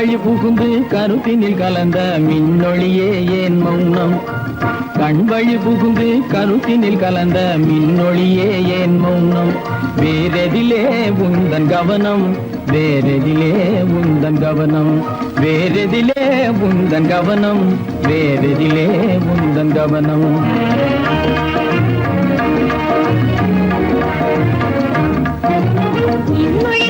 வழி புகுந்து கருத்தினில் கலந்த மின்னொழியே ஏன் மௌனம்? கண் வழி புகுந்து கருத்தினில் கலந்த மின்னொழியே ஏன் மௌனம்? வேறெதிலே உந்தன் கவனம் வேறெதிலே உந்தன் கவனம். வேறெதிலே உந்தன் கவனம் வேறெதிலே உந்தன் கவனம். இன்மொழி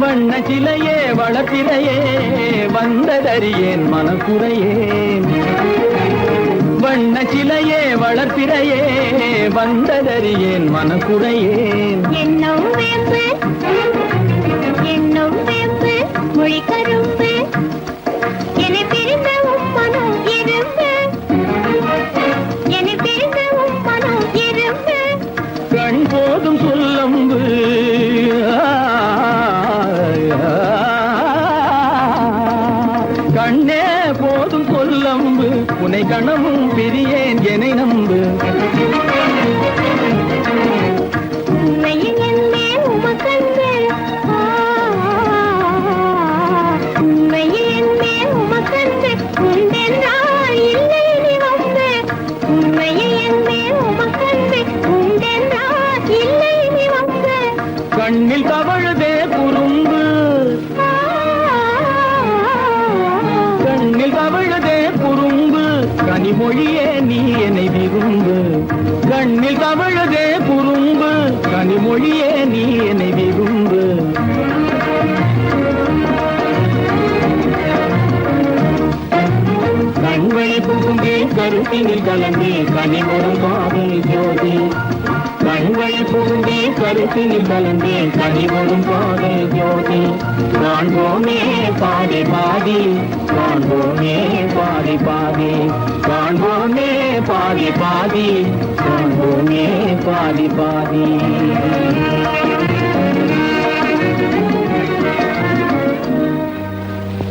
வண்ண சிலையே வளர்ப்பிறையே வந்ததறியேன் மனக்குறையேன் வண்ண சிலையே வளர்ப்பிறையே வந்ததறியேன் மனக்குறையேன் என்னும் வேம்பு என்னும் வேம்பு மொழி கரும்பு. என்னை பிரிந்த உம்மனம் இரும்பு. என்னை பிரிந்த உம்மனம் இரும்பு. கண் போதும் சொல்லம்பு. கண்ணே போதும் சொல்லம்பு உனை கணமும் பிரியேன் எனை நம்பு. உண்மையில் என்னே கனிமொழியே நீ என்னை விரும்பு. கண்ணில் தவழுதே குறும்பு. கனிமொழியே நீ என்னை விரும்பு. கண்களை புகுந்தே கருத்தினில் கலந்தே கனிமொரு காதல் ஜோதி. கண்வழி பூண்டே கருத்தினில் கலந்தே கனிவரும் காதல் ஜோதி. காண்போமே பாதி பாதி காண்போமே பாதி பாதி. காண்போமே பாதி பாதி காண்போமே பாதி பாதி.